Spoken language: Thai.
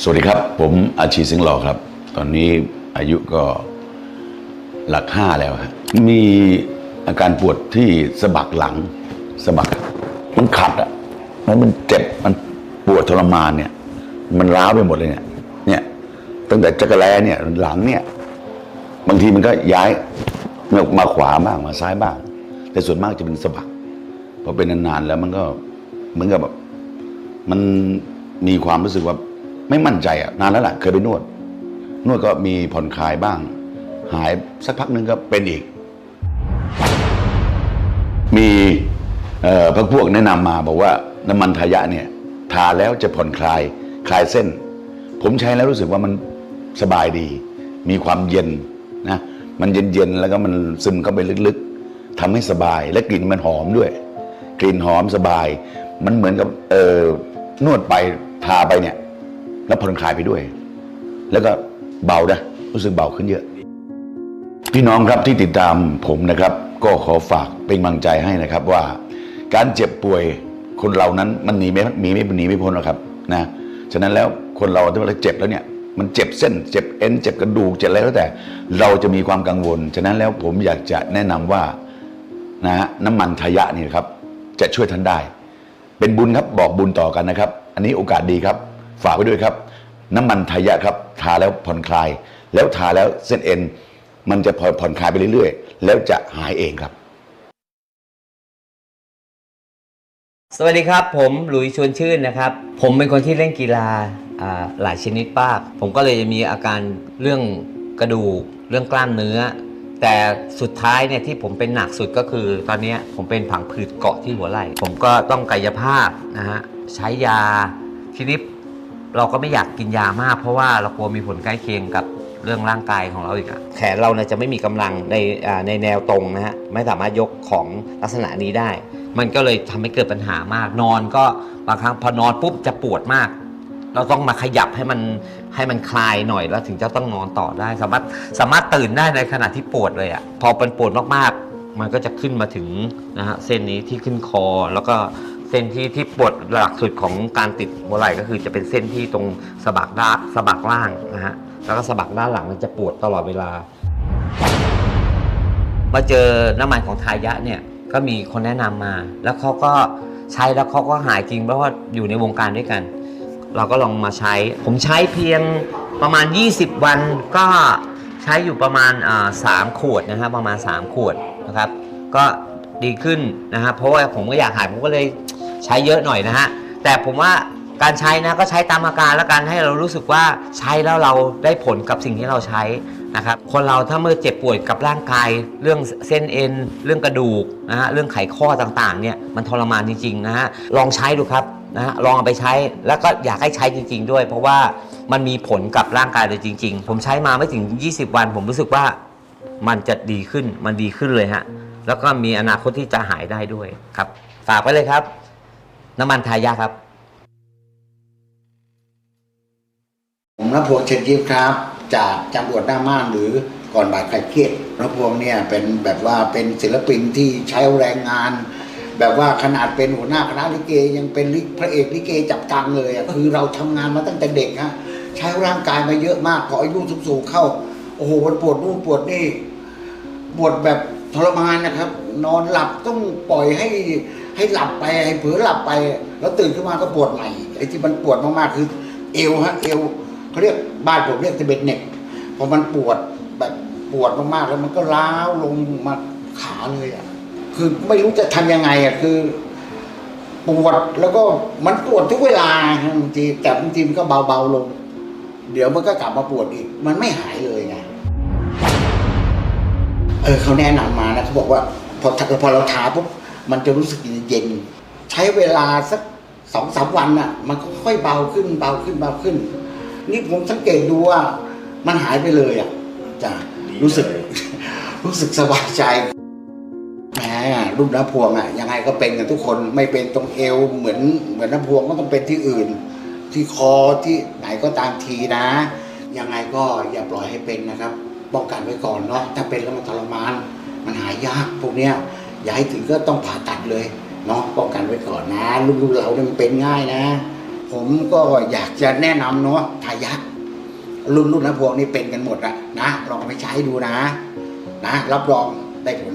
สวัสดีครับ ผมอาชีสิงห์หล่อครับ ตอนนี้อายุก็หลักห้าแล้วครับมีอาการปวดที่สะบักหลังสะบัก มันขัดอะแล้วมันเจ็บมันปวดทรมานเนี่ย มันร้าวไปหมดเลยเนี่ย เนี่ยตั้งแต่จักรแลเนี่ยหลังเนี่ย บางทีมันก็ย้ายมาขวาบ้างมาซ้ายบ้าง แต่ส่วนมากจะเป็นสะบักพอเป็นนานๆแล้วมันก็เหมือนกับแบบมันมีความรู้สึกว่า ไม่มั่นใจอะนานแล้วแหละเคยไปนวด นวดก็มีผ่อนคลายบ้าง หายสักพักหนึงก็เป็นอีก มีพวกพวกแนะนำมาบอกว่าน้ำมันทายะเนี่ยทาแล้วจะผ่อนคลายคลายเส้น ผมใช้แล้วรู้สึกว่ามันสบายดี มีความเย็นนะมันเย็นๆแล้วก็มันซึมเข้าไปลึกๆทำให้สบายและกลิ่นมันหอมด้วย กลิ่นหอมสบาย มันเหมือนกับเออนวดไปทาไปเนี่ย แล้วผ่อนคลายไปด้วย แล้วก็เบานะรู้สึกเบาขึ้นเยอะ พี่น้องครับที่ติดตามผมนะครับ ก็ขอฝากเป็นกำลังใจให้นะครับว่า การเจ็บป่วยคนเรานั้นมันหนีไม่มีไม่หนีไม่พ้นหรอกครับนะฉะนั้นแล้วคนเราถ้าเราเจ็บแล้วเนี่ยมันเจ็บเส้น เจ็บเอ็นเจ็บกระดูกเจ็บอะไรแล้วแต่ เราจะมีความกังวล ฉะนั้นแล้วผมอยากจะแนะนำว่านะฮะน้ำมันทายะนี่ครับ จะช่วยท่านได้ เป็นบุญครับบอกบุญต่อกันนะครับ อันนี้โอกาสดีครับ ฝากไว้ด้วยครับ น้ำมันทายะครับทาแล้วผ่อนคลาย แล้วทาแล้วเส้นเอ็น มันจะผ่อนผ่อนคลายไปเรื่อยๆ แล้วจะหายเองครับ สวัสดีครับ ผมหลุยชวนชื่นนะครับ ผมเป็นคนที่เล่นกีฬาหลายชนิดมาก ผมก็เลยจะมีอาการเรื่องกระดูก เรื่องกล้ามเนื้อ แต่สุดท้ายเนี่ยที่ผมเป็นหนักสุดก็คือ ตอนนี้ผมเป็นผังผืดเกาะที่หัวไหล่ ผมก็ต้องกายภาพนะฮะใช้ยาทีนี้ เราก็ไม่อยากกินยามาก เพราะว่าเรากลัวมีผลใกล้เคียงกับเรื่องร่างกายของเราอีกอะแขนเราเนี่ยจะไม่มีกำลังในอ่าในแนวตรงนะฮะไม่สามารถยกของลักษณะนี้ได้ มันก็เลยทำให้เกิดปัญหามาก นอนก็บางครั้งพอนอนปุ๊บจะปวดมาก เราต้องมาขยับให้มันให้มันคลายหน่อยแล้วถึงจะต้องนอนต่อได้ สามารถสามารถตื่นได้ในขณะที่ปวดเลยอะ่ะพอเป็นปวดมากๆ มันก็จะขึ้นมาถึงนะฮะเส้นนี้ที่ขึ้นคอแล้วก็ เส้นที่ที่ปวดหลักสุดของการติดหัวไหล่ก็คือจะเป็นเส้นที่ตรงสะบักด้านสะบักล่างนะฮะแล้วก็สะบักด้านหลังมันจะปวดตลอดเวลา มาเจอน้ำมันของทายะเนี่ยก็มีคนแนะนำมา แล้วเขาก็ใช้แล้วเขาก็หายจริงเพราะว่าอยู่ในวงการด้วยกัน เราก็ลองมาใช้ ผมใช้เพียงประมาณ 20 วันก็ใช้อยู่ประมาณสามขวดนะครับประมาณ 3 ขวดนะครับ ก็ดีขึ้นนะฮะเพราะว่าผมก็อยากหายผมก็เลย ใช้เยอะหน่อยนะฮะ แต่ผมว่าการใช้นะก็ใช้ตามอาการแล้วกันให้เรารู้สึกว่าใช้แล้วเราได้ผลกับสิ่งที่เราใช้นะครับคนเราถ้าเมื่อเจ็บป่วยกับร่างกาย เรื่องเส้นเอ็น เรื่องกระดูกนะฮะเรื่องไขข้อต่างๆเนี่ยมันทรมานจริงๆนะฮะลองใช้ดูครับนะฮะลองเอาไปใช้แล้วก็อยากให้ใช้จริง ๆ ด้วย เพราะว่ามันมีผลกับร่างกายเลยจริง ๆ ผมใช้มาไม่ถึง 20 วัน ผมรู้สึกว่ามันจะดีขึ้นมันดีขึ้นเลยฮะแล้วก็มีอนาคตที่จะหายได้ด้วยครับฝากไว้เลยครับ น้ำมันทายาครับ ผมนพวงเชิญยิ้มครับ จากจังหวดหน้าม่านหรือก่อนบ่ายใครเครียดนพวงเนี่ยเป็นแบบว่าเป็นศิลปินที่ใช้แรงงาน แบบว่าขนาดเป็นหัวหน้าคณะลิเกยังเป็นลิพระเอกลิเกจับตังเลยอะคือเราทำงานมาตั้งแต่เด็กฮะใช้ร่างกายมาเยอะมากพออายุสูงๆเข้า โอ้โหมันปวดนู่นปวดนี่ปวดแบบทรมานนะครับ นอนหลับต้องปล่อยให้ ให้หลับไปให้เผลอหลับไป แล้วตื่นขึ้นมาก็ปวดใหม่ไอ้ที่มันปวดมากๆคือ เอวฮะเอวเขาเรียกบ้านผมเรียกตะเบ็ดเน็กพอมันปวดแบบปวดมากๆแล้วมันก็ล้าวลงมาขาเลยอะคือไม่รู้จะทำยังไงอะคือ ปวดแล้วก็มันปวดทุกเวลาบางทีแต่บางทีมันก็เบาๆลง เดี๋ยวมันก็กลับมาปวดอีก มันไม่หายเลยไงเออเขาแนะนำมานะเขาบอกว่าพอพอเราทาปุ๊บ มันจะรู้สึกเย็นๆใช้เวลาสักสองสามวันน่ะ มันก็ค่อยเบาขึ้นเบาขึ้นเบาขึ้น นี่ผมสังเกตดูว่า มันหายไปเลยอะจ้ะรู้สึก รู้สึกสบายใจแหมรูปน้ำพวงอะยังไงก็เป็นกันทุกคนไม่เป็นตรงเอวเหมือนเหมือนน้ำพวงก็ต้องเป็นที่อื่น ที่คอที่ไหนก็ตามทีนะยังไงก็อย่าปล่อยให้เป็นนะครับป้องกันไว้ก่อนเนาะถ้าเป็นแล้วมันทรมาน มันหายยากพวกเนี้ย อย่าให้ถึงก็ต้องผ่าตัดเลยเนาะป้องกันไว้ก่อนนะลูกๆเราเนี่ยมันเป็นง่ายนะ ผมก็อยากจะแนะนำเนาะทายักรุ่นรุ่นนะพวกนี้เป็นกันหมดอะนะลองไปใช้ดูนะ นะ รับรองได้ผล